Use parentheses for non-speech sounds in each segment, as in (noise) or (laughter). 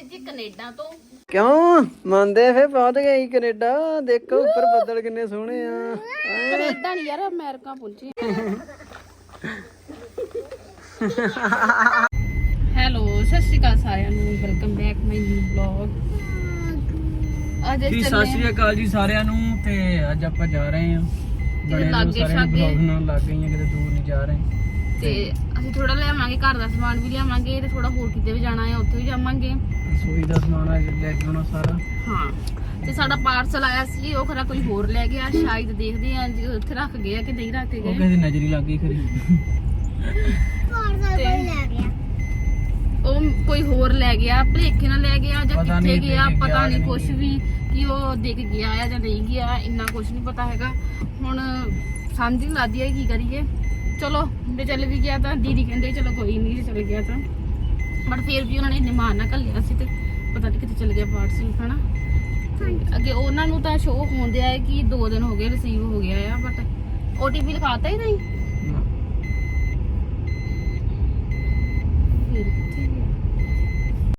ਆਏ ਜੀ ਕੈਨੇਡਾ ਤੋਂ। ਕਿਉਂ? ਮੰਨਦੇ ਫੇ ਪਹੁੰਚ ਗਏ ਸੀ ਕੈਨੇਡਾ। ਦੇਖੋ ਉੱਪਰ ਬੱਦਲ ਕਿੰਨੇ ਸੋਹਣੇ ਆ। ਕੈਨੇਡਾ ਨਹੀਂ ਯਾਰ ਅਮਰੀਕਾ ਪਹੁੰਚੇ। ਹੈਲੋ ਸਤਿ ਸ਼੍ਰੀ ਅਕਾਲ ਸਾਰਿਆਂ ਨੂੰ। Welcome back my new vlog. ਅੱਜ ਜੀ ਸਤਿ ਸ੍ਰੀ ਅਕਾਲ ਜੀ ਸਾਰਿਆਂ ਨੂੰ ਤੇ ਅੱਜ ਆਪਾਂ ਜਾ ਰਹੇ ਹਾਂ। ਬਣੇ ਲਾਗੇ vlog ਨਾਲ ਲੱਗ ਗਈਆਂ ਕਿਤੇ ਦੂਰ ਨਹੀਂ ਜਾ ਰਹੇ। ਤੇ ਅਸੀਂ ਥੋੜਾ ਲਿਆਵਾਂਗੇ ਘਰ ਦਾ ਸਮਾਨ ਵੀ ਲਿਆਵਾਂਗੇ ਤੇ ਥੋੜਾ ਹੋਰ ਕਿਤੇ ਵੀ ਜਾਣਾ ਹੈ ਉੱਥੇ ਵੀ ਜਾਵਾਂਗੇ। ਰਸੋਈ ਦਾ ਸਮਾਨ ਅੱਜ ਲੈ ਕੇ ਆਉਣਾ ਸਾਰਾ। ਹਾਂ। ਤੇ ਸਾਡਾ ਪਾਰਸਲ ਆਇਆ ਸੀ ਉਹ ਖਰਾ ਕੋਈ ਹੋਰ ਲੈ ਗਿਆ ਸ਼ਾਇਦ ਦੇਖਦੇ ਆਂ ਜੀ ਉੱਥੇ ਰੱਖ ਗਏ ਆ ਕਿ ਨਹੀਂ ਰੱਖ ਉਹ ਗਏ ਕਿਸੇ ਨਜ਼ਰੀ ਲੱਗ ਗਈ ਖਰੀ। ਤੇ ਉਹ ਕੋਈ ਹੋਰ ਲੈ ਗਿਆ ਭਲੇਖੇ ਨਾਲ ਲੈ ਗਿਆ ਜਾਂ ਪਤਾ ਕਿੱਥੇ ਨਹੀਂ ਗਿਆ ਕੇ ਪਤਾ ਗਿਆ ਨਹੀਂ ਜਾਂ ਕੁਝ। ਵੀ ਕਿ ਉਹ ਦੇ ਕੇ ਗਿਆ ਆ ਜਾਂ ਨਹੀਂ ਗਿਆ ਇੰਨਾ ਕੁਝ ਨਹੀਂ ਪਤਾ ਹੈਗਾ। ਹੁਣ ਸਮਝ ਨਹੀਂ ਲੱਗਦੀ ਹੈ ਕੀ ਕਰੀਏ। ਚਲੋ ਜੇ ਚੱਲ ਵੀ ਗਿਆ ਤਾਂ ਦੀਦੀ ਕਹਿੰਦੇ ਚਲੋ ਕੋਈ ਨਹੀਂ ਜੇ ਚੱਲ ਗਿਆ ਤਾਂ। ਬਟ ਫਿਰ ਵੀ ਉਹਨਾਂ ਨੇ ਇੰਨੇ ਮਾਰ ਨਾ ਘੱਲਿਆ ਸੀ ਤੇ ਪਤਾ ਨਹੀਂ ਕਿੱਥੇ ਚੱਲ ਗਿਆ ਪਾਰਸਲ ਹਨਾ? ਅੱਗੇ ਉਹਨਾਂ ਨੂੰ ਤਾਂ ਸ਼ੋਅ ਹੁੰਦੇ ਆ ਕਿ 2 ਦਿਨ ਹੋ ਗਏ ਰਿਸੀਵ ਹੋ ਗਿਆ ਆ ਬਟ OTP ਲਿਖਾਤਾ ਹੀ ਨਹੀਂ?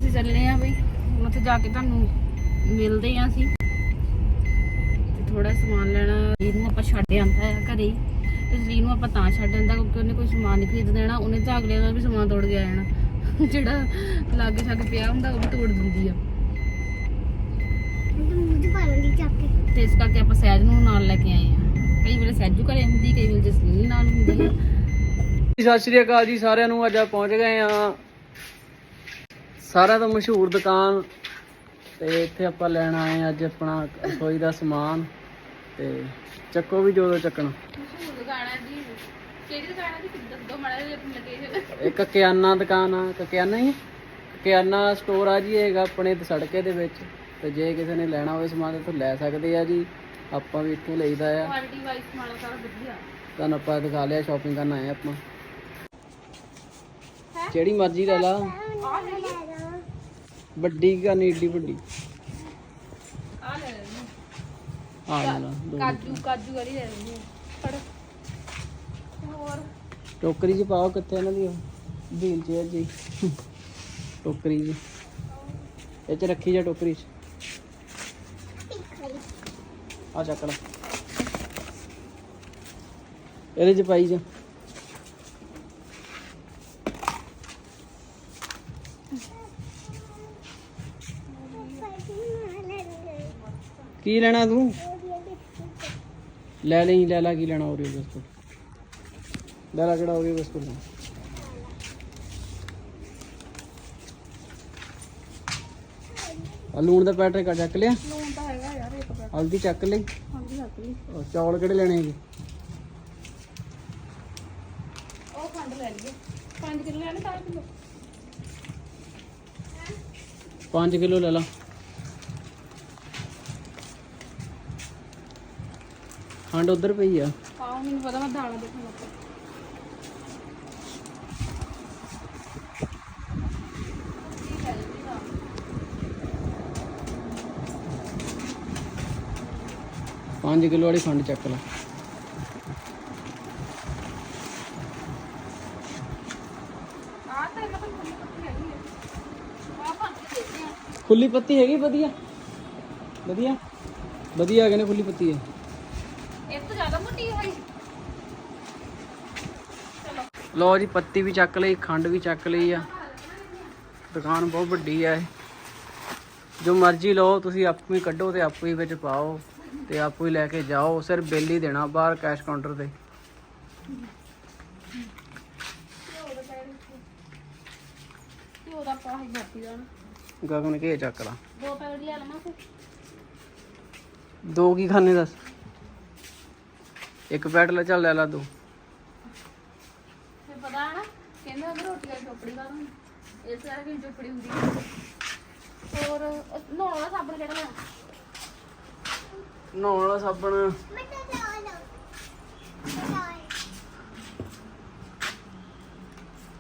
ਅਸੀਂ ਚੱਲੇ ਆ ਬਈ ਉੱਥੇ ਜਾ ਕੇ ਤੁਹਾਨੂੰ ਮਿਲਦੇ ਆ ਅਸੀਂ। ਤੇ ਥੋੜਾ ਸਮਾਨ ਲੈਣਾ ਇਹਨੂੰ ਆਪਾਂ ਛੱਡ ਆਂਦਾ ਆ ਘਰੇ। ਹੀ। ਤੇ ਸਲੀ ਨੂੰ ਆਪਾਂ ਤਾਂ ਛੱਡ ਆਂਦਾ ਕਿਉਂਕਿ ਉਹਨੇ ਕੋਈ ਸਮਾਨ ਨਹੀਂ ਖਰੀਦ ਦੇਣਾ ਉਹਨੇ ਤਾਂ ਅਗਲੇ ਦਾ ਵੀ ਸਮਾਨ ਤੋੜ ਕੇ ਆ ਜਾਣਾ। (laughs) ਜਿਹੜਾ ਲਾਗੇ ਛਾਗੇ ਪਿਆ ਹੁੰਦਾ ਉਹ ਵੀ ਤੋੜ ਦਿੰਦੀ ਆ। ਤੇ ਇਸ ਕਰਕੇ ਆਪਾਂ ਸਹਿਜ ਨੂੰ ਨਾਲ ਲੈ ਕੇ ਆਏ ਆ। ਕਈ ਵੇਲੇ ਸਹਿਜੂ ਘਰੇ ਹੁੰਦੀ ਕਈ ਵੇਲੇ ਜਸਲੀਨ ਨਾਲ ਹੁੰਦੀ ਆ। ਜੀ, ਸਤਿ ਸ੍ਰੀ ਅਕਾਲ ਜੀ ਸਾਰਿਆਂ ਨੂੰ ਅੱਜ ਆ ਪਹੁੰਚ ਗਏ ਆ ਸਾਰਿਆਂ ਤੋਂ ਮਸ਼ਹੂਰ ਦੁਕਾਨ ਤੇ ਇੱਥੇ ਆਪਾਂ ਲੈਣ ਆਏ ਆ ਅੱਜ ਆਪਣਾ ਰਸੋਈ ਦਾ ਸਮਾਨ। ਤੇ ਚੱਕੋ ਵੀ ਜੋ ਚੱਕਣਾ। ਮਸ਼ਹੂਰ ਦੁਕਾਨ ਕਿਹੜੀ ਦੁਕਾਨ ਆ ਦੱਸੋ ਮਾੜਾ ਜਿਹਾ ਲੋਕੇਸ਼ਨ ਇੱਕ ਕਿਆਨਾ ਦੁਕਾਨ ਆ। ਕਿਆਨਾ ਹੀ ਕਿਆਨਾ ਸਟੋਰ ਆ ਜੀ ਹੈਗਾ ਆਪਣੇ ਸੜਕੇ ਦੇ ਵਿੱਚ। ਤੇ ਜੇ ਕਿਸੇ ਨੇ ਲੈਣਾ ਹੋਵੇ ਸਮਾਨ ਇੱਥੋਂ ਲੈ ਸਕਦੇ ਆ ਜੀ। ਆਪਾਂ ਵੀ ਇੱਥੋਂ ਲਈਦਾ ਆ। ਕੁਆਲਿਟੀ ਵਾਈਜ਼ ਮਾੜਾ ਸਾਰਾ ਵਧੀਆ ਤੁਹਾਨੂੰ ਆਪਾਂ ਦਿਖਾ ਲਿਆ ਸ਼ਾਪਿੰਗ ਕਰਨ ਆਏ ਆਪਾਂ। ਜਿਹੜੀ ਮਰਜ਼ੀ ਲੈ ਲਾ। ਵੱਡੀ ਕਾ ਨਹੀਂ, ਏਡੀ ਵੱਡੀ? ਆ ਲੈ। ਆ ਲੈ ਲਾ ਦੋ। ਕਾਜੂ ਕਾਜੂ ਵਾਲੀ ਲੈ ਲਈ ਫੜ। ਹੋਰ? ਟੋਕਰੀ 'ਚ ਪਾਓ ਕਿੱਥੇ ਇਹਨਾਂ ਦੀ ਵੀਲ ਚੇਅਰ ਜੀ ਟੋਕਰੀ 'ਚ ਇਹ 'ਚ ਰੱਖੀ ਜਾ ਟੋਕਰੀ 'ਚ। ਆ ਚੱਕ ਲੈ। ਇਹਦੇ 'ਚ ਪਾਈ ਜਾ। ਕੀ ਲੈਣਾ ਤੂੰ? ਲੈ ਲਈ ਲੈ ਲਾ ਕੀ ਲੈਣਾ ਓਰੀਓ ਬਿਸਕੁਟ। ਲੈ ਲਾ ਕਿਹੜਾ ਓਰੀਓ ਬਿਸਕੁਟ ਲੈਣਾ? ਆ ਲੂਣ ਦਾ ਪੈਕਟ ਕਾ ਚੱਕ ਲਿਆ? ਲੂਣ ਤਾਂ ਹੈਗਾ ਯਾਰ ਇੱਕ ਪੈਕ ਹਲਦੀ ਚੱਕ ਲਈ? ਹਾਂਜੀ ਹੱਥ ਲਈ। ਚੌਲ ਕਿਹੜੇ ਲੈਣੇ ਹੈਗੇ ਉਹ ਖੰਡ ਲੈ ਲਈਏ। 5 ਕਿਲੋ ਲੈਣੇ 4 ਕਿਲੋ। 5 ਕਿਲੋ ਲੈ ਲਾ। ਖੰਡ ਉਧਰ ਪਈ ਆ। ਆਹ ਮੈਨੂੰ ਪਤਾ ਮੈਂ ਦਾਣਾ ਦੇਖਣ ਲੱਗਾ। ਪੰਜ ਕਿਲੋ ਵਾਲੀ ਖੰਡ ਚੱਕ ਲੈ। ਆ ਖੁੱਲੀ ਪੱਤੀ ਹੈਗੀ ਆ। ਆ। ਵਧੀਆ। ਵਧੀਆ। ਵਧੀਆ ਹੈਗੇ ਨੇ ਖੁੱਲੀ ਪੱਤੀ ਹੈ ਇਹ ਤੋਂ ਜ਼ਿਆਦਾ ਮੋਟੀ ਹੋਈ ਚਲੋ ਲਓ ਜੀ, ਪੱਤੀ ਵੀ ਚੱਕ ਲਈ, ਖੰਡ ਵੀ ਚੱਕ ਲਈ ਆ। ਦੁਕਾਨ ਬਹੁਤ ਵੱਡੀ ਆ ਇਹ। ਜੋ ਮਰਜ਼ੀ ਲਓ, ਤੁਸੀਂ ਆਪੂ ਹੀ ਕੱਢੋ ਤੇ ਆਪੂ ਹੀ ਵਿੱਚ ਪਾਓ ਤੇ ਆਪੂ ਹੀ ਲੈ ਕੇ ਜਾਓ। ਸਿਰਫ ਬਿੱਲ ਹੀ ਦੇਣਾ ਬਾਹਰ ਕੈਸ਼ ਕਾਊਂਟਰ ਤੇ। ਗਗਨ ਕੇ ਚੱਕ ਲਾ। ਦੋ ਪੈਕਟ ਲੈ ਲਵਾਂ ਦੋ ਕੀ ਖਾਣੇ ਦੱਸ? ਇੱਕ ਪੈਟ ਲੈ ਚੱਲ ਲੈ ਲਾ ਦੋ। ਪਤਾ ਹੈ ਨਾ ਕਹਿੰਦੇ ਅਗਰ ਰੋਟੀ ਵਾਲੀ ਚੋਪੜੀ ਕਰ ਇਸ ਤਰ੍ਹਾਂ ਦੀ ਚੋਪੜੀ ਹੁੰਦੀ ਹੈ ਹੋਰ ਅਹ ਨਹਾਉਣ ਵਾਲਾ ਸਾਬਣ ਕਿਹੜਾ ਲੈਣਾ? ਨਹਾਉਣ ਵਾਲਾ ਸਾਬਣ।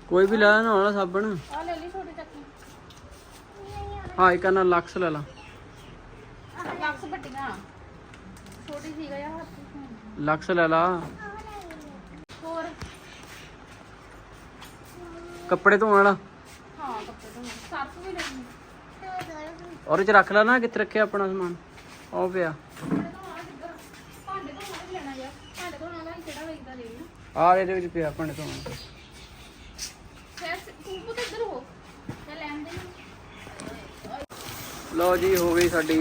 ਕੋਈ ਵੀ ਲੈ ਨਹਾਉਣ ਵਾਲਾ ਸਾਬਣ। ਆ ਲੈ ਲਈ ਛੋਟੀ ਚੱਕੀ ਹਾਂ ਇੱਕ ਨਾ ਲਕਸ ਲੈ ਲਾ। ਲਕਸ ਪੱਟੀਆਂ ਛੋਟੀ ਸੀਗਾ ਯਾਰ ਹੱਥ। ਲਕਸ ਲੈ ਲਾ ਹੋਰ ਕੱਪੜੇ ਧੋਣ ਵਾਲਾ? ਹਾਂ ਕੱਪੜੇ ਤੋਂ ਸਰਫ ਵੀ ਲੈਣੀ ਔਰ ਚ ਰੱਖ ਲੈ ਨਾ ਕਿੱਥੇ ਰੱਖਿਆ ਆਪਣਾ ਸਮਾਨ? ਉਹ ਪਿਆ। ਭਾਂਡੇ ਲੈਣਾ ਭਾਂਡੇ ਆ ਇਹਦੇ ਵਿੱਚ ਪਿਆ ਮੈਂ ਲੈਣ ਦੇ ਲਓ ਜੀ ਹੋ ਗਈ ਸਾਡੀ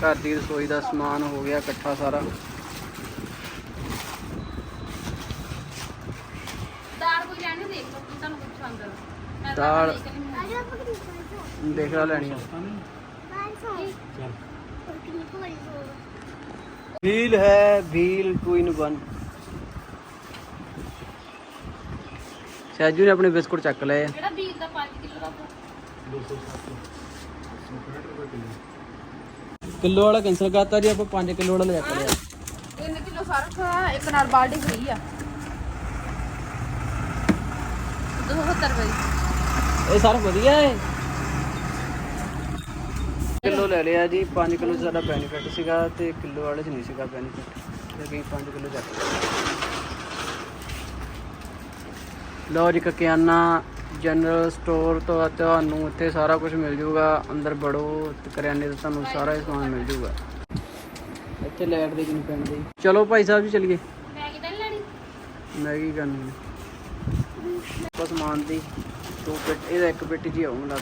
ਘਰ ਦੀ ਰਸੋਈ ਦਾ ਸਮਾਨ ਹੋ ਗਿਆ ਇਕੱਠਾ ਸਾਰਾ ਦਾਲ ਕੋਈ ਲੈਣੀ ਦੇਖ ਲਓ ਕੀ ਤੁਹਾਨੂੰ ਕੁਝ ਪਸੰਦ ਆ ਮੈਂ ਤਾਂ ਦਾਲ- ਦੇਖ ਲੈ ਲੈਣੀ ਆ। ਵੀਲ ਹੈ ਵੀਲ 2 ਇਨ 1 ਸਹਿਜੂ ਨੇ ਆਪਣੇ ਬਿਸਕੁਟ ਚੱਕ ਲਏ। ਆ ਕਿਹੜਾ ਬੀਜ ਦਾ 5 ਕਿਲੋ ਦਾ ਕਿਲੋ। ਵਾਲਾ ਕੈਂਸਲ ਕਰਤਾ ਜੀ ਆਪਾਂ 5 ਕਿਲੋ ਵਾਲਾ ਲੈ ਚੱਕ ਲਿਆ 3 ਕਿਲੋ ਸਰਫ ਆ ਇੱਕ ਨਾਲ ਬਾਲਟੀ ਫਰੀ ਆ। 270 ਰੁਪਏ ਇਹ ਸਾਰਾ ਵਧੀਆ ਹੈ। ਕਿਲੋ ਲੈ ਲਿਆ ਜੀ 5 ਕਿਲੋ ਸਾਡਾ ਬੈਨੀਫਿਟ ਸੀਗਾ ਤੇ ਕਿਲੋ ਵਾਲੇ ਚ ਨਹੀਂ ਸੀਗਾ ਬੈਨੀਫਿਟ ਤੇ ਅਸੀਂ 5 ਕਿਲੋ ਚੱਕ ਲਿਆ ਲਓ ਜੀ ਕਕਿਆਨਾ ਜਨਰਲ ਸਟੋਰ ਤੋਂ ਤੁਹਾਨੂੰ ਇੱਥੇ ਸਾਰਾ ਕੁਝ ਮਿਲ ਜਾਊਗਾ ਅੰਦਰ ਬੜੋ ਕਰਿਆਨੇ ਦਾ ਤੁਹਾਨੂੰ ਸਾਰਾ ਹੀ ਸਮਾਨ ਮਿਲ ਜਾਊਗਾ ਇੱਥੇ ਲਾਈਟ ਦੀ ਕਿੰਨੀ ਪੈਂਦੀ। ਚਲੋ ਭਾਈ ਸਾਹਿਬ ਜੀ ਚਲੀਏ। ਮੈਂ ਕਿਦਾਂ ਲੈਣੀ? ਮੈਗੀ ਕਰਨੀ ਹੈ। ਬਸ ਸਮਾਨ ਦੀ ਦੋ ਪੇਟ ਇਹਦਾ ਇੱਕ ਪੇਟੀ ਜੀ ਆਉਂ ਲੱਗ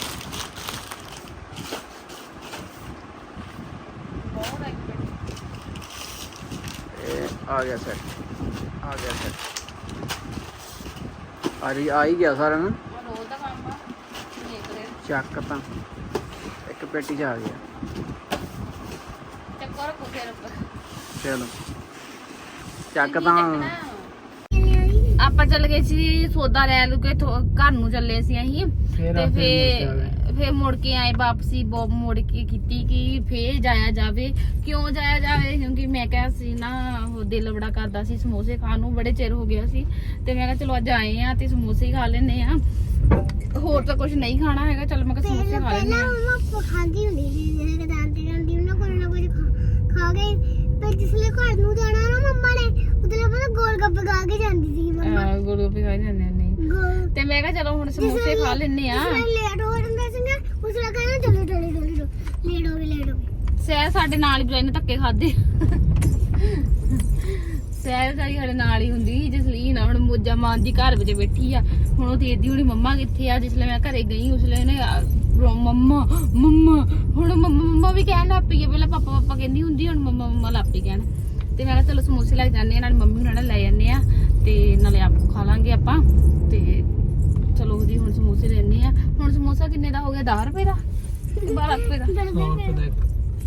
ਇੱਕ ਆ ਗਿਆ ਸੈਟ ਆ ਗਿਆ ਸੈਟ। ਆ ਜੀ ਆ ਹੀ ਗਿਆ ਸਾਰਾ ਨਾ। ਚੱਕ ਤਾਂ ਇੱਕ ਪੇਟੀ ਚ ਆ ਗਿਆ। ਚੱਕਰ ਰੱਖੋ ਫਿਰ ਚਲੋ। ਚੱਕ ਤਾਂ ਆਪਾਂ ਚੱਲ ਗਏ ਸੀ ਸੌਦਾ ਲੈ ਲੂ ਕੇ ਥੋ- ਘਰ ਨੂੰ ਚੱਲੇ ਸੀ ਅਸੀਂ। ਫਿਰ ਤੇ ਆ, ਫਿਰ ਮੁੜ ਕੇ ਆ ਫੇਰ ਫੇਰ ਮੁੜ ਕੇ ਆਏ ਵਾਪਸੀ ਬੋ ਮੁੜ ਕੇ ਕੀਤੀ ਕਿ ਫੇਰ ਜਾਇਆ ਜਾਵੇ। ਕਿਉਂ ਜਾਇਆ ਜਾਵੇ? ਕਿਉਂਕਿ ਮੈਂ ਕਿਹਾ ਸੀ ਨਾ ਉਹ ਦਿਲ ਬੜਾ ਕਰਦਾ ਸੀ ਸਮੋਸੇ ਖਾਣ ਨੂੰ ਬੜੇ ਚਿਰ ਹੋ ਗਿਆ ਸੀ। ਤੇ ਮੈਂ ਕਿਹਾ ਚਲੋ ਅੱਜ ਆਏ ਆ ਤੇ ਸਮੋਸੇ ਹੀ ਖਾ ਲੈਨੇ ਆ। ਹੋਰ ਤਾਂ ਕੁਝ ਨਹੀਂ ਖਾਣਾ ਹੈਗਾ ਚਲ ਮੈਂ ਕਿਹਾ ਸਮੋਸੇ ਖਾ ਲੈਨੇ ਪਹਿਲਾਂ ਆ ਮੰਮਾ ਖਾਂਦੀ ਹੁੰਦੀ ਸੀ ਜਿਹੜੇ ਦਾਂਤੇ ਜਾਂਦੀ ਉਹਨਾਂ ਕੋਲ ਨਾ ਕੁਝ ਖਾ- ਖਾ ਗਏ ਪਰ ਜਿਸਲੇ ਘਰ ਨੂੰ ਜਾਣਾ ਨਾ ਮੰਮਾ ਨੇ ਉਦੋਂ ਪਤਾ ਗੋਲ ਗੱਪੇ ਖਾ ਕੇ ਜਾਂਦੀ ਸੀ ਮੰਮਾ। ਅਹ ਗੋਲਗੱਪੇ ਖਾ ਜਾਂਦੇ ਨਹੀਂ ਗੋਲ ਤੇ ਮੈਂ ਕਿਹਾ ਚਲੋ ਹੁਣ ਸਮੋਸੇ ਖਾ ਲੈਨੇ ਆ ਜਿਸਲੇ ਲੇਟ ਹੋ ਜਾਂਦਾ ਸੀਗਾ ਉਸਲੇ ਕਹਿੰਦਾ ਚਲੋ ਚਲੋ ਚਲੋ ਚਲੋ ਲੇਟ ਹੋ ਗਏ ਲੇਟ ਹੋ ਗਏ। ਸਹਿਰ ਸਾਡੇ ਨਾਲ ਹੀ ਬਜਾਈ ਨੇ ਧੱਕੇ ਖਾਦੇ ਸਹਿਰ ਸਾਡੀ ਸਾਡੇ ਨਾਲ ਹੀ ਹੁੰਦੀ ਸੀ ਜਸਲੀਨ ਹੁਣ ਮੋਜਾ ਮਾਨ ਦੀ ਘਰ ਵਿੱਚ ਬੈਠੀ ਆ। ਹੁਣ ਉਹ ਦੇਖਦੀ ਹੁਣੀ ਮੰਮਾ ਕਿੱਥੇ ਆ ਜਿਸਲੇ ਮੈਂ ਘਰੇ ਗਈ ਉਸਲੇ ਨੇ ਆ, ਰੋ ਮੰਮਾ ਮੰਮਾ ਹੁਣ ਮੰਮਾ ਮੰਮਾ ਵੀ ਕਹਿਣ ਲੱਗ ਪਈ ਆ ਪਹਿਲਾਂ ਪਾਪਾ ਪਾਪਾ ਕਹਿੰਦੀ ਹੁੰਦੀ ਹੁਣ ਮੰਮਾ ਮੰਮਾ ਲੱਗ ਪਈ ਕਹਿਣ। ਤੇ ਮੈਂ ਕਿਹਾ ਚਲੋ ਸਮੋਸੇ ਲੈ ਜਾਂਦੇ ਆ ਨਾਲ ਮੰਮੀ ਨੂੰ ਨਾਲ ਲੈ ਜਾਂਦੇ ਆ ਤੇ ਨਾਲੇ ਆਪ ਖਾ ਲਾਂਗੇ ਆਪਾਂ। ਤੇ ਚਲੋ ਜੀ ਹੁਣ ਸਮੋਸੇ ਲੈਣੇ ਆ ਹੁਣ ਸਮੋਸਾ ਕਿੰਨੇ ਦਾ ਹੋ ਗਿਆ? 10 ਰੁਪਏ ਦਾ? 12 ਰੁਪਏ ਦਾ।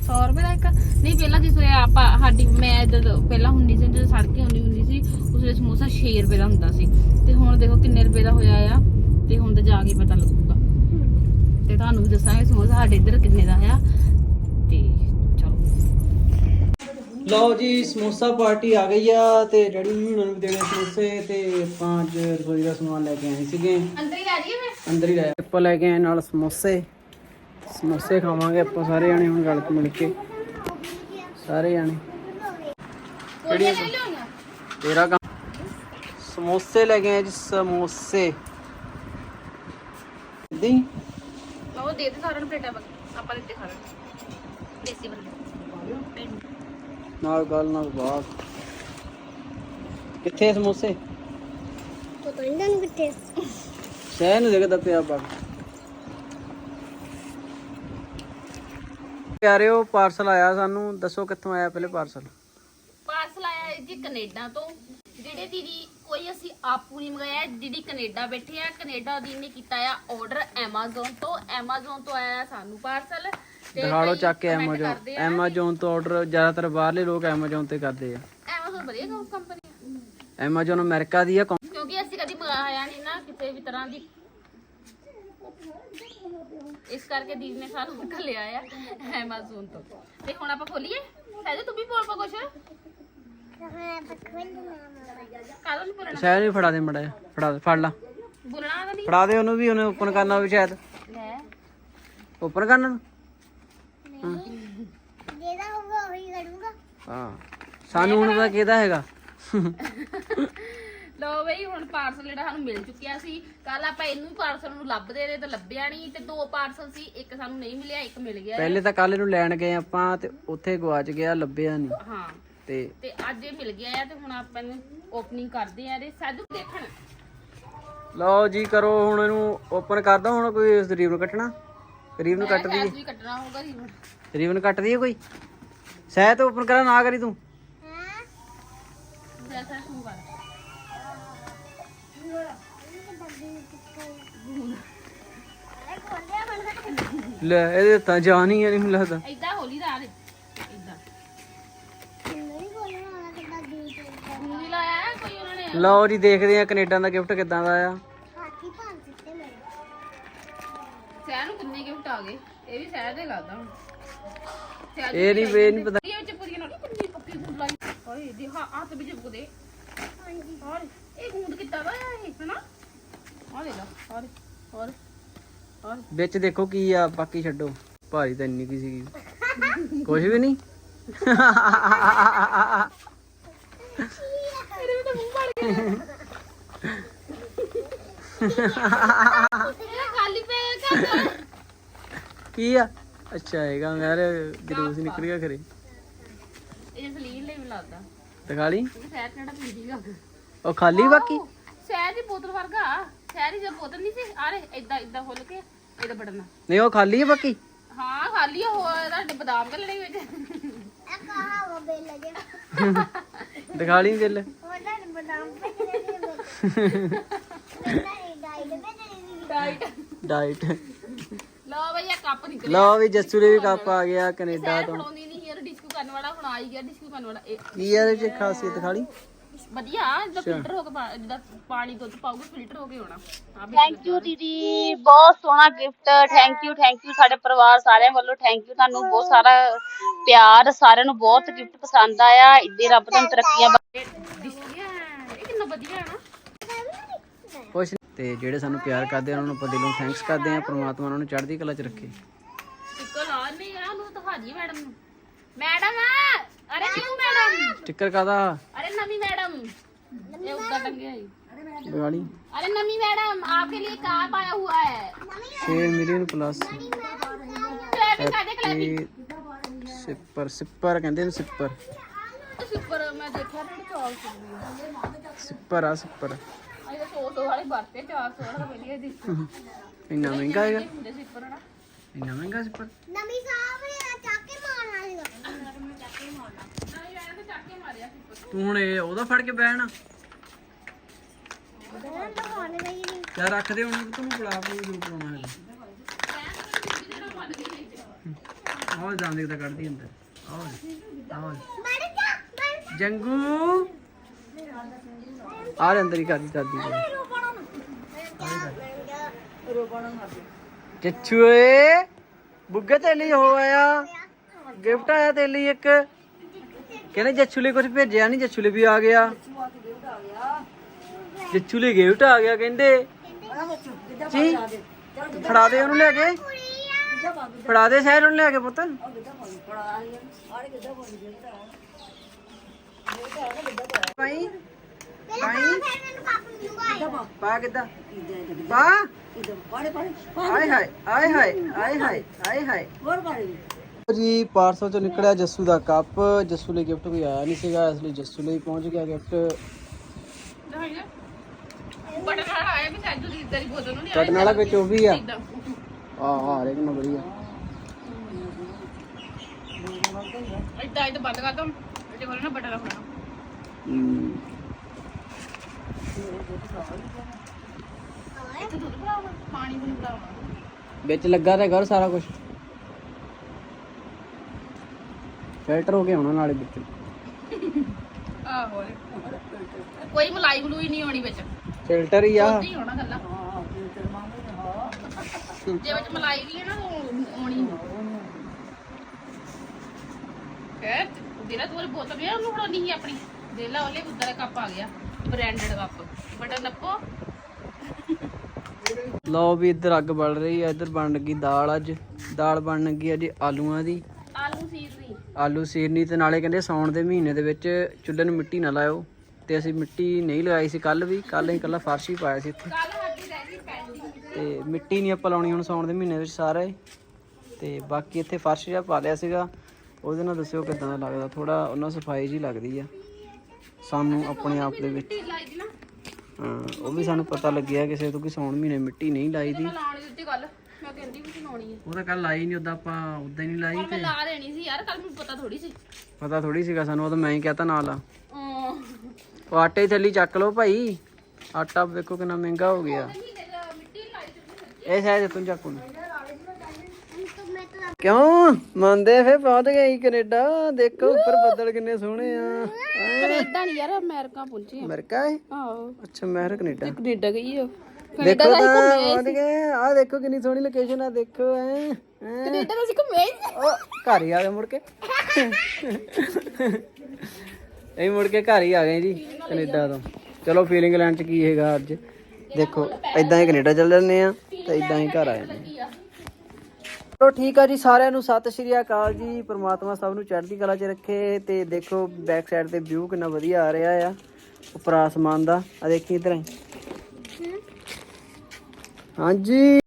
100 ਰੁਪਏ ਦਾ ਇੱਕ। ਨਹੀਂ ਪਹਿਲਾਂ ਜਿਸ ਵੇਲੇ ਆਪਾਂ ਸਾਡੀ ਮੈਂ ਜਦੋਂ ਪਹਿਲਾਂ ਹੁੰਦੀ ਸੀ ਜਦੋਂ ਸੜਕੇ ਹੁੰਦੀ ਹੁੰਦੀ ਸੀ ਉਸ ਵੇਲੇ ਸਮੋਸਾ 6 ਰੁਪਏ ਦਾ ਹੁੰਦਾ ਸੀ। ਤੇ ਹੁਣ ਦੇਖੋ ਕਿੰਨੇ ਰੁਪਏ ਦਾ ਹੋਇਆ ਆ। ਤੇ ਹੁਣ ਤਾਂ ਜਾ ਕੇ ਪਤਾ ਲੱਗੂਗਾ। ਤੇ ਤੁਹਾਨੂੰ ਵੀ ਦੱਸਾਂਗੇ ਸਮੋਸਾ ਸਾਡੇ ਇੱਧਰ ਕਿੰਨੇ ਦਾ ਆ ਤੇ ਚਲੋ ਲਓ ਜੀ ਸਮੋਸਾ ਪਾਰਟੀ ਆ ਗਈ ਆ ਤੇ ਨੂੰ ਉਹਨਾਂ ਨੂੰ ਦੇਣੇ ਸਮੋਸੇ ਤੇ ਆਪਾਂ ਅੱਜ ਰਸੋਈ ਦਾ ਸਮਾਨ ਲੈ ਕੇ ਆਏ ਸੀਗੇ। ਅੰਦਰ ਹੀ ਲੈ ਜਾਈਏ ਮੈਂ ਅੰਦਰ ਹੀ ਲੈ ਆਪਾਂ ਲੈ ਕੇ ਆਏ ਨਾਲ ਸਮੋਸੇ। ਸਮੋਸੇ ਖਾਵਾਂਗੇ ਆਪਾਂ ਸਾਰੇ ਜਾਣੇ ਹੁਣ ਕੇ ਮਿਲ ਕੇ। ਸਾਰੇ ਜਾਣੇ। ਲਿਆਉਣੀਆਂ? ਤੇਰਾ ਕੰਮ। ਸਮੋਸੇ ਲੈ ਕੇ ਆਏ ਜੀ ਸਮੋਸੇ। ਦੀ। ਉਹ ਦੇ ਦੇ ਸਾਰਿਆਂ ਨੂੰ ਪਲੇਟਾਂ ਬਗ ਆਪਾਂ ਲਿੱਤੇ ਖਾ ਲੈਣੇ ਦੇਸੀ ਬੰਦੇ ਨਾਲ ਗੱਲ ਨਾਲ ਬਾਤ। ਕਿੱਥੇ ਸਮੋਸੇ? ਪਤਾ ਨਹੀਂ ਤੁਹਾਨੂੰ ਕਿੱਥੇ ਸ਼ਹਿਰ ਨੂੰ ਦੇਖਦਾ ਪਿਆ ਬਾਗ। ਪਿਆਰਿਓ ਪਾਰਸਲ ਆਇਆ ਸਾਨੂੰ। ਦੱਸੋ ਕਿੱਥੋਂ ਆਇਆ ਪਹਿਲੇ ਪਾਰਸਲ ਪਾਰਸਲ ਆਇਆ ਹੈ ਜੀ ਕੈਨੇਡਾ ਤੋਂ। ਜਿਹੜੇ ਦੀਦੀ ਕੋਈ ਅਸੀਂ ਆਪੂ ਨਹੀਂ ਮੰਗਾਇਆ ਦੀਦੀ ਕੈਨੇਡਾ ਬੈਠੇ ਆ। ਕੈਨੇਡਾ ਦੀ ਨੇ ਕੀਤਾ ਆ ਆਰਡਰ Amazon ਤੋਂ। Amazon ਤੋਂ ਆਇਆ ਸਾਨੂੰ ਪਾਰਸਲ ਦਿਖਾ ਲਓ ਚੱਕ ਕੇ Amazon Amazon ਤੋਂ ਆਰਡਰ ਜ਼ਿਆਦਾਤਰ ਬਾਹਰਲੇ ਲੋਕ Amazon ਤੇ ਕਰਦੇ ਆ। Amazon ਵਧੀਆ ਕੰਪਨੀ ਆ। ਅਮਰੀਕਾ ਦੀ ਆ ਕਿਉਂਕਿ ਅਸੀਂ ਕਦੀ ਮੰਗਾਇਆ ਨਹੀਂ ਨਾ ਕਿਸੇ ਵੀ ਤਰ੍ਹਾਂ ਦੀ। ਇਸ ਕਰਕੇ ਦੀਦੀ ਨੇ ਸਾਨੂੰ ਘੱਲਿਆ ਆ Amazon ਤੋਂ। ਤੇ ਹੁਣ ਆਪਾਂ ਖੋਲੀਏ। ਸਹਿਜ ਤੂੰ ਵੀ ਬੋਲ ਪਾ ਕੁਛ। ਕਾਹਦਾ ਨਹੀਂ ਬੋਲਣਾ? ਸ਼ਹਿਰ ਵੀ ਫੜਾ ਦੇ ਮੜਾ ਫੜਾ ਦੇ, ਫੜ ਲਾ। ਬੋਲਣਾ ਤਾਂ ਨਹੀਂ ਫੜਾ ਦੇ ਉਹਨੂੰ ਵੀ ਉਹਨੇ ਓਪਨ ਕਰਨਾ ਵੀ ਸ਼ਾਇਦ। ਲੈ। ਓਪਨ ਕਰਨਾ ਨੂੰ? ਜਿਹਦਾ ਹੋਊਗਾ ਉਹੀ ਕਰੂੰਗਾ ਹਾਂ ਸਾਨੂੰ ਹੁਣ ਪਤਾ ਕਿਹਦਾ ਹੈਗਾ? ਲੋ ਬਈ ਹੁਣ ਪਾਰਸਲ ਜਿਹੜਾ ਸਾਨੂੰ ਮਿਲ ਚੁੱਕਿਆ ਸੀ। ਕੱਲ ਆਪਾਂ ਇਹਨੂੰ ਪਾਰਸਲ ਨੂੰ ਲੱਭਦੇ ਰਹੇ ਤਾਂ ਲੱਭਿਆ ਨਹੀਂ। ਤੇ ਦੋ ਪਾਰਸਲ ਸੀ ਇੱਕ ਸਾਨੂੰ ਨਹੀਂ ਮਿਲਿਆ ਇੱਕ ਮਿਲ ਗਿਆ। ਪਹਿਲੇ ਤਾਂ ਕੱਲ ਨੂੰ ਲੈਣ ਗਏ ਆਪਾਂ ਤੇ ਉੱਥੇ ਗਵਾਚ ਗਿਆ ਲੱਭਿਆ ਨਹੀਂ। ਹਾਂ। ਤੇ ਤੇ ਅੱਜ ਇਹ ਮਿਲ ਗਿਆ ਆ ਤੇ ਹੁਣ ਆਪਾਂ ਇਹਨੂੰ ਓਪਨਿੰਗ ਕਰਦੇ ਆ ਇਹਦੇ। ਸਾਧੂ ਦੇਖਣ। ਲਓ ਜੀ ਕਰੋ ਹੁਣ ਇਹਨੂੰ ਓਪਨ ਕਰਦਾ ਹੁਣ ਕੋਈ ਇਸ ਰੀਵਨ ਕੱਟਣਾ। ਰੀਵਨ ਕੱਟ ਦਈਏ। ਕੱਟਣਾ ਹੋਊਗਾ ਰੀਵਨ ਰੀਵਨ ਕੱਟ ਦਈਏ ਕੋਈ? ਸਹਿ ਤਾਂ ਓਪਨ ਕਰਾ ਨਾ ਕਰੀ ਤੂੰ। ਜੈਸਾ ਕਰ ਲੈ ਇਹਦੇ ਤਾਂ ਜਾਨ ਹੀ ਨਹੀਂ ਲੱਗਦਾ। ਏਦਾਂ ਹੋਲੀ ਦਾ ਦੇ ਹੁਣ ਲਾਇਆ ਹੈ ਕੋਈ ਉਹਨਾਂ ਨੇ? ਲਓ ਜੀ ਦੇਖਦੇ ਆ ਕੈਨੇਡਾ ਦਾ ਗਿਫਟ ਕਿੱਦਾਂ ਦਾ ਆ। ਸਹਿਰ ਨੂੰ ਕਿੰਨੇ ਗਿਫਟ ਆ ਗਏ ਇਹ ਵੀ ਸਹਿਰ ਦੇ ਲੱਗਦਾ ਹੁਣ। ਇਹ ਨਹੀਂ ਵੇ ਨਹੀਂ ਪਤਾ। ਇਹ ਵਿੱਚ ਪੂਰੀਆਂ ਨਾਲ ਕਿੰਨੀ ਪੱਕੀ ਗੁੰਡ ਲਾਈ। ਓਏ ਦੇ ਹਾਂ ਹੱਥ ਵਿੱਚ ਚੁੱਕਦੇ ਹਾਂਜੀ। ਔਰ ਇਹ ਗੁੰਡ ਕਿੱਦਾਂ ਦਾ ਆ ਇਹ ਹਨਾ? ਆ ਲੈ ਲਾ ਔਰ ਔਰ ਔਰ ਵਿੱਚ ਦੇਖੋ ਕੀ ਆ ਬਾਕੀ ਛੱਡੋ। ਭਾਰੀ ਤਾਂ ਇੰਨੀ ਕੀ ਸੀਗੀ। ਕੁਝ ਵੀ ਨਹੀਂ। ਮੇਰੇ ਵੀ ਤਾਂ ਮੂੰਹ ਭਰ ਗਿਆ (laughs) ਖਾਲੀ ਪੈ ਕੀ ਆ? ਅੱਛਾ ਹੈਗਾ ਯਾਰ ਜਲੂਸ ਨਿਕਲ ਗਿਆ ਖਰੇ ਇਹ ਸਲੀਨ ਲਈ ਵੀ ਲੱਗਦਾ। ਦਿਖਾ ਲਈ? ਇਹ ਸਹਿਰ ਕਿਹੜਾ ਪੀਂਦੀ ਆ ਉਹ ਖਾਲੀ ਬਾਕੀ? ਸਹਿਰ ਦੀ ਬੋਤਲ ਵਰਗਾ। ਸਹਿਰ ਦੀ ਬੋਤਲ ਨਹੀਂ ਸੀ ਆਰੇ ਇਦਾਂ ਇਦਾਂ ਖੋਲ ਕੇ ਇਹਦਾ ਬਟਨਾ ਨਹੀਂ ਉਹ ਖਾਲੀ ਹੈ ਬਾਕੀ? ਹਾਂ ਖਾਲੀ ਹੋਰ ਤੁਹਾਡੇ ਬਦਾਮ ਕੱਲਣੇ ਵਿੱਚ ਇਹ ਕਹਾ ਉਹ ਬੇਲ ਲਗੇ ਦਿਖਾ ਲਈ ਦਿਲ ਬਦਾਮ ਪੇ ਨਹੀਂ ਡਾਈਡ ਪੇ ਚਲੇ ਗਏ ਰਾਈਟ ਡਾਈਟ ਲਓ ਬਈ ਇਹ ਕੱਪ ਨਿਕਲ ਲਓ ਵੀ ਜੱਸੂ ਦੇ ਵੀ ਕੱਪ ਆ ਗਿਆ ਕੈਨੇਡਾ ਤੋਂ। ਫੜਾਉਂਦੀ ਨਹੀਂ ਯਾਰ ਡਿਸਕੋ ਕਰਨ ਵਾਲਾ ਹੁਣ ਆ ਹੀ ਗਿਆ ਡਿਸਕੋ ਕਰਨ ਵਾਲਾ। ਇਹ ਕੀ ਆ ਇਹਦੇ ਚ ਖਾਸੀਅਤ ਦਿਖਾ ਲਈ ਵਧੀਆ ਜਿੱਦਾਂ ਫਿਲਟਰ ਹੋ ਕੇ ਪਾ- ਜਿੱਦਾਂ ਪਾਣੀ ਦੁੱਧ ਪਾਉਗੇ ਫਿਲਟਰ ਹੋ ਕੇ ਹੋਣਾ। ਆ ਵੀ ਥੈਂਕ ਯੂ ਦੀਦੀ ਬਹੁਤ ਸੋਹਣਾ gift thank you thank you ਸਾਡੇ ਪਰਿਵਾਰ ਸਾਰਿਆਂ ਵੱਲੋਂ ਥੈਂਕ ਯੂ ਤੁਹਾਨੂੰ ਬਹੁਤ ਸਾਰਾ ਪਿਆਰ ਸਾਰਿਆਂ ਨੂੰ ਬਹੁਤ ਗਿਫਟ ਪਸੰਦ ਆਇਆ ਇੱਦੇ ਰੱਬ ਤੁਹਾਨੂੰ ਤਰੱਕੀਆਂ ਡਿਸਕੀ ਇਹ ਕਿੰਨਾ ਵਧੀਆ ਹੈ ਨਾ। ਕੁਛ ਨੀ। ਤੇ ਜਿਹੜੇ ਸਾਨੂੰ ਪਿਆਰ ਕਰਦੇ ਆ ਉਹਨਾਂ ਨੂੰ ਆਪਾਂ ਦਿਲੋਂ ਥੈਂਕਸ ਕਰਦੇ ਆ ਪ੍ਰਮਾਤਮਾ ਉਹਨਾਂ ਨੂੰ ਚੜ੍ਹਦੀ ਕਲਾ ਚ ਰੱਖੇ ਇੱਕੋ ਲਾ ਨਹੀਂ ਆ ਉਹਨੂੰ ਦਿਖਾ ਜੀ ਮੈਡਮ ਨੂੰ ਮੈਡਮ ਅਰੇ ਨਿਊ ਮੈਡਮ ਸਟicker ਕਾਦਾ अरे नमी मैडम ये उधर टंगे है ਦਿਖਾ ਲਈ अरे नमी मैडम आपके लिए कार्ड आया हुआ है 6 ਮਿਲੀਅਨ ਪਲੱਸ क्लैपिंग कर दे क्लैपिंग ਸਿੱਪਰ ਸਿੱਪਰ ਕਹਿੰਦੇ ਨੇ ਸਿੱਪਰ सुपर मैं देखा था चार सौ रुपये ਸਿੱਪਰ ਆ ਸਿੱਪਰ ਇੰਨਾ ਮਹਿੰਗਾ ਹੈਗਾ। ਇੰਨਾ ਮਹਿੰਗਾ ਸੀ ਪਰ ਨਵੀਂ ਸਾਹਿਬ ਨੇ ਚੱਕ ਕੇ ਮਾਰਨਾ ਸੀਗਾ ਮੈਂ ਤੂੰ ਹੁਣ ਇਹ ਉਹਦਾ ਫੜ ਕੇ ਬਹਿਣਾ। ਯਾਰ ਰੱਖ ਦੇ ਹੁਣ ਤੂੰ ਗੁਲਾਬ ਨੂੰ ਜੋ ਪਾਉਣਾ ਹੈ ਆਹ ਜਾਂਦੇ ਤਾਂ ਕੱਢਦੀ ਅੰਦਰ ਆਹ ਆਹ ਜੰਗੂ! ਆ ਲੈ ਅੰਦਰ ਹੀ ਕਰਦੀ ਕਰਦੀ ਚੱਚੂ ਏ ਬੁੱਗੇ ਤੇ ਲਈ ਹੋ ਆਇਆ। ਗਿਫਟ ਆਇਆ ਤੇ ਲਈ ਇੱਕ। ਕਹਿੰਦੇ ਜੱਛੂ ਲਈ ਕੁਝ ਭੇਜਿਆ ਨਹੀਂ ਜੱਛੂ ਲਈ ਵੀ ਆ ਗਿਆ। ਜੱਛੂ ਲਈ ਗਿਫਟ ਆ ਗਿਆ ਕਹਿੰਦੇ। ਜੀ ਫੜਾ ਦੇ ਉਹਨੂੰ ਲੈ ਕੇ। ਫੜਾ ਦੇ ਸ਼ਹਿਰ ਉਹਨੂੰ ਲੈ ਕੇ ਪੁੱਤ। ਭਾਈ ਪਾਈ ਪਾ ਕਿੱਦਾਂ? ਪਾ। ਆਏ ਹਾਏ ਆਏ ਹਾਏ ਆਏ ਹਾਏ ਆਏ ਹਾਏ। ਜੀ ਪਾਰਸਲ ਚੋਂ ਨਿਕਲਿਆ ਜੱਸੂ ਦਾ ਕੱਪ। ਜੱਸੂ ਲਈ ਗਿਫਟ ਕੋਈ ਆਇਆ ਨਹੀਂ ਸੀਗਾ ਇਸ ਲਈ ਜੱਸੂ ਲਈ ਪਹੁੰਚ ਗਿਆ ਗਿਫਟ ਕੱਟਣ ਵਾਲਾ ਵਿੱਚ ਉਹ ਵੀ ਆ। ਆ ਆ ਰੇਕ ਨਾ ਵਧੀਆ ਇਦਾਂ ਇਦਾਂ ਬੰਦ ਕਰ ਦੋ। ਇਹਦੇ ਕੋਲ ਨਾ ਬਟਨ ਰੱਖਣਾ ਹਮ, ਇੱਥੇ ਦੁੱਧ ਭਰਾਉਣਾ ਪਾਣੀ ਵੀ ਨਹੀਂ ਭਰਾਉਣਾ ਵਿੱਚ ਲੱਗਾ ਤਾਂ ਹੈਗਾ ਸਾਰਾ ਕੁਝ ਫਿਲਟਰ ਹੋ ਕੇ ਆਉਣਾ ਨਾਲੇ ਵਿੱਚ। ਆਹੋ। ਕੋਈ ਮਲਾਈ ਮਲੂਈ ਨਹੀਂ ਹੋਣੀ ਵਿੱਚ। ਫਿਲਟਰ ਹੀ ਆ। ਦੁੱਧ ਹੀ ਹੋਣਾ ਗੱਲਾਂ ਜੇ ਵਿੱਚ ਮਲਾਈ ਵੀ ਹੈ ਨਾ ਉਹ ਆਉਣੀ ਹੈ? ਦੇਲਾ ਤੂੰ ਬੋਤਲ ਵੀ ਉਹਨੂੰ ਫੜਾਉਣੀ ਸੀ ਆਪਣੀ। ਦੇਲਾ ਉਹਲੇ ਬੁੱਧਾ ਦਾ ਕੱਪ ਆ ਗਿਆ। ਬ੍ਰਾਂਡਡ ਕੱਪ ਬਟਨ ਨੱਪੋ ਲਓ ਵੀ ਇੱਧਰ ਅੱਗ ਬਲ ਰਹੀ ਆ ਇੱਧਰ ਬਣ ਗਈ ਦਾਲ ਅੱਜ। ਦਾਲ ਬਣ ਗਈ ਅੱਜ ਆਲੂਆਂ ਦੀ। ਆਲੂ ਸੀਰਨੀ ਆਲੂ ਸੀਰਨੀ ਤੇ ਨਾਲੇ ਕਹਿੰਦੇ ਸੌਣ ਦੇ ਮਹੀਨੇ ਦੇ ਵਿੱਚ ਚੁੱਲ੍ਹੇ ਨੂੰ ਮਿੱਟੀ ਨਾ ਲਾਇਓ। ਤੇ ਅਸੀਂ ਮਿੱਟੀ ਨਹੀਂ ਲਗਾਈ ਸੀ ਕੱਲ ਵੀ ਕੱਲ ਅਸੀਂ ਕੱਲਾ ਫਰਸ਼ ਹੀ ਪਾਇਆ ਸੀ ਇੱਥੇ। ਕੱਲ ਸਾਡੀ ਰਹਿ ਗਈ ਪੈਂਡਿੰਗ ਤੇ ਮਿੱਟੀ ਨਹੀਂ ਆਪਾਂ ਲਾਉਣੀ ਹੁਣ ਸੌਣ ਦੇ ਮਹੀਨੇ ਵਿੱਚ ਸਾਰਾ। ਤੇ ਬਾਕੀ ਇੱਥੇ ਫਰਸ਼ ਜਿਹਾ ਪਾ ਲਿਆ ਸੀਗਾ। ਉਹਦੇ ਨਾਲ ਦੱਸਿਓ ਕਿਦਾਂ ਦਾ ਲੱਗਦਾ। ਥੋੜਾ ਉਹਨਾਂ ਸਫ਼ਾਈ ਜੀ ਲੱਗਦੀ ਆ। ਸਾਨੂੰ ਆਪਣੇ ਆਪ ਦੇ ਵਿੱਚ। ਹਾਂ, ਉਹ ਵੀ ਸਾਨੂੰ ਪਤਾ ਲੱਗਿਆ ਕਿਸੇ ਤੋਂ ਕਿ ਸੌਣ ਮਹੀਨੇ ਮਿੱਟੀ ਨਹੀਂ ਲਾਈ ਦੀ। ਮੈਂ ਦਿੱਤੀ ਕੱਲ ਮੈਂ ਕਹਿੰਦੀ ਵੀ ਲਾਉਣੀ ਹੈ ਉਹ ਤਾਂ ਕੱਲ ਲਾਈ ਨਹੀਂ ਉਦਾਂ ਆਪਾਂ ਉਦਾਂ ਹੀ ਨਹੀਂ ਲਾਈ ਮੈਂ ਲਾ ਦੇਣੀ ਸੀ ਯਾਰ ਕੱਲ ਮੈਨੂੰ ਪਤਾ ਥੋੜੀ ਸੀ ਪਤਾ ਥੋੜੀ ਸੀਗਾ ਸਾਨੂੰ, ਉਹ ਤਾਂ ਮੈਂ ਹੀ ਕਹਤਾ ਨਾਲ ਆ। ਉਹ ਆਟੇ ਥੱਲੀ ਚੱਕ ਲਓ ਭਾਈ। ਆਟਾ ਵੇਖੋ ਕਿੰਨਾ ਮਹਿੰਗਾ ਹੋ ਗਿਆ। ਇਹ ਸ਼ਾਇਦ ਤੂੰ ਚੱਕੂ ਨਾ ਕਿਉਂ? ਮੰਨਦੇ ਫੇ ਪਹੁੰਚ ਗਏ ਸੀ ਕੈਨੇਡਾ। ਦੇਖੋ ਉੱਪਰ ਬੱਦਲ ਕਿੰਨੇ ਸੋਹਣੇ ਆ। ਕੈਨੇਡਾ ਨਹੀਂ ਯਾਰ ਅਮਰੀਕਾ ਪਹੁੰਚੀ ਅਮਰੀਕਾ ਹੈ ਆਹੋ। ਅੱਛਾ ਮੈਂ ਕੈਨੇਡਾ। ਕੈਨੇਡਾ ਗਈ ਹੋ ਦੇਖੋ ਪਹੁੰਚ ਗਏ। ਆ ਦੇਖੋ ਕਿੰਨੀ ਸੋਹਣੀ ਲੋਕੇਸ਼ਨ ਆ ਦੇਖੋ ਐ ਕੈਨੇਡਾ ਦਾ ਸੀ। ਘੁੰਮੇ ਘਰ ਹੀ ਆ ਗਏ ਮੁੜ ਕੇ। ਅਸੀਂ ਮੁੜ ਕੇ ਘਰ ਹੀ ਆ ਗਏ ਜੀ ਕੈਨੇਡਾ ਤੋਂ। ਚਲੋ ਫੀਲਿੰਗ ਲੈਣ ਚ ਕੀ ਹੈਗਾ ਅੱਜ? ਦੇਖੋ ਇਦਾਂ ਹੀ ਕੈਨੇਡਾ ਚੱਲ ਜਾਂਦੇ ਆ ਤੇ ਇਦਾਂ ਹੀ ਘਰ ਆ ਜਾਂਦੇ ਆ। ਚਲੋ ਠੀਕ ਆ ਜੀ ਸਾਰਿਆਂ ਨੂੰ ਸਤਿ ਸ਼੍ਰੀ ਅਕਾਲ ਜੀ। ਪ੍ਰਮਾਤਮਾ ਸਭ ਨੂੰ ਚੜ੍ਹਦੀ ਕਲਾ 'ਚ ਰੱਖੇ ਤੇ ਦੇਖੋ ਬੈਕ ਸਾਈਡ ਤੇ ਵਿਊ ਕਿੰਨਾ ਵਧੀਆ ਆ ਰਿਹਾ ਆ ਉੱਪਰ ਆਸਮਾਨ ਦਾ। ਆ ਦੇਖੀ ਇਧਰ। ਹਾਂਜੀ।